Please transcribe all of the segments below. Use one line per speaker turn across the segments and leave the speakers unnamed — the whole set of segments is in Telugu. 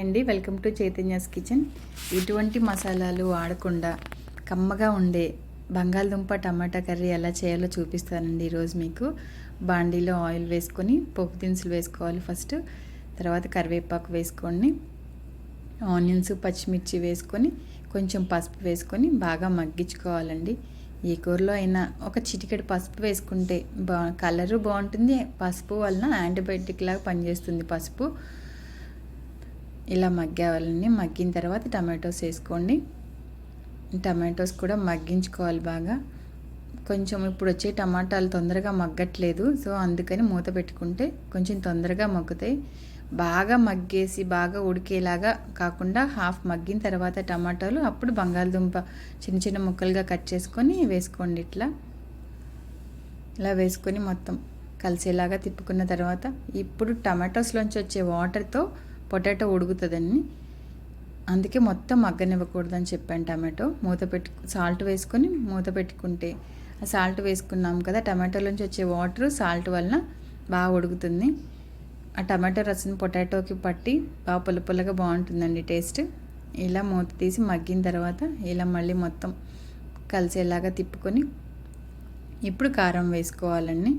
అండి. Welcome to Chaitanya's kitchen. ఎటువంటి మసాలాలు వాడకుండా కమ్మగా ఉండే బంగాళదుంప టమాటా కర్రీ ఎలా చేయాలో చూపిస్తానండి ఈరోజు మీకు. బాండీలో ఆయిల్ వేసుకొని పోపు దినుసులు వేసుకోవాలి ఫస్ట్. తర్వాత కరివేపాకు వేసుకోండి. ఆనియన్స్ పచ్చిమిర్చి వేసుకొని కొంచెం పసుపు వేసుకొని బాగా మగ్గించుకోవాలండి. ఏ కూరలో అయినా ఒక చిటికెడు పసుపు వేసుకుంటే బా కలరు బాగుంటుంది. పసుపు వలన యాంటీబయాటిక్ లాగా పనిచేస్తుంది పసుపు. ఇలా మగ్గావాలని మగ్గిన తర్వాత టమాటోస్ వేసుకోండి. టమాటోస్ కూడా మగ్గించుకోవాలి బాగా. కొంచెం ఇప్పుడు వచ్చే టమాటాలు తొందరగా మగ్గట్లేదు. సో అందుకని మూత పెట్టుకుంటే కొంచెం తొందరగా మగ్గుతాయి. బాగా మగ్గేసి బాగా ఉడికేలాగా కాకుండా హాఫ్ మగ్గిన తర్వాత టమాటాలు అప్పుడు బంగాళదుంప చిన్న చిన్న ముక్కలుగా కట్ చేసుకొని వేసుకోండి ఇట్లా. ఇలా వేసుకొని మొత్తం కలిసేలాగా తిప్పుకున్న తర్వాత ఇప్పుడు టమాటోస్లోంచి వచ్చే వాటర్తో పొటాటో ఉడుకుతుందని. అందుకే మొత్తం మగ్గనివ్వకూడదని చెప్పాను టమాటో. మూత పెట్టు సాల్ట్ వేసుకొని మూత పెట్టుకుంటే ఆ సాల్ట్ వేసుకున్నాం కదా టమాటోలోంచి వచ్చే వాటర్ సాల్ట్ వలన బాగా ఉడుకుతుంది. ఆ టమాటో రసం పొటాటోకి పట్టి బాగా పుల్ల పుల్లగా బాగుంటుందండి టేస్ట్. ఇలా మూత తీసి మగ్గిన తర్వాత ఇలా మళ్ళీ మొత్తం కలిసేలాగా తిప్పుకొని ఇప్పుడు కారం వేసుకోవాలండి.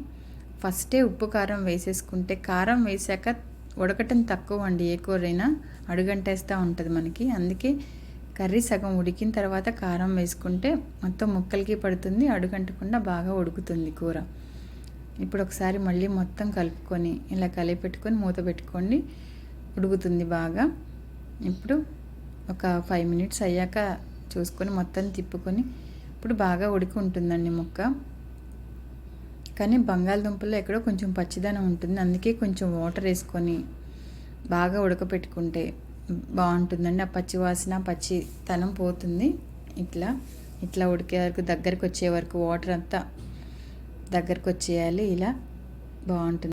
ఫస్టే ఉప్పు కారం వేసేసుకుంటే కారం వేసాక ఉడకటం తక్కువ అండి ఏ కూరైనా అడుగంటేస్తూ ఉంటుంది మనకి. అందుకే కర్రీ సగం ఉడికిన తర్వాత కారం వేసుకుంటే మొత్తం ముక్కలకి పడుతుంది అడుగంటకుండా బాగా ఉడుకుతుంది కూర. ఇప్పుడు ఒకసారి మళ్ళీ మొత్తం కలుపుకొని ఇలా కలిపి పెట్టుకొని మూత పెట్టుకోండి ఉడుకుతుంది బాగా. ఇప్పుడు ఒక ఫైవ్ మినిట్స్ అయ్యాక చూసుకొని మొత్తం తిప్పుకొని ఇప్పుడు బాగా ఉడికి ఉంటుందండి ముక్క. కానీ బంగాళదుంపల్లో ఎక్కడో కొంచెం పచ్చిదనం ఉంటుంది. అందుకే కొంచెం వాటర్ వేసుకొని బాగా ఉడకపెట్టుకుంటే బాగుంటుందండి. ఆ పచ్చి వాసన పచ్చి తనం పోతుంది. ఇట్లా ఇట్లా ఉడికే వరకు దగ్గరకు వచ్చే వరకు వాటర్ అంతా దగ్గరకు వచ్చేయాలి ఇలా బాగుంటుంది.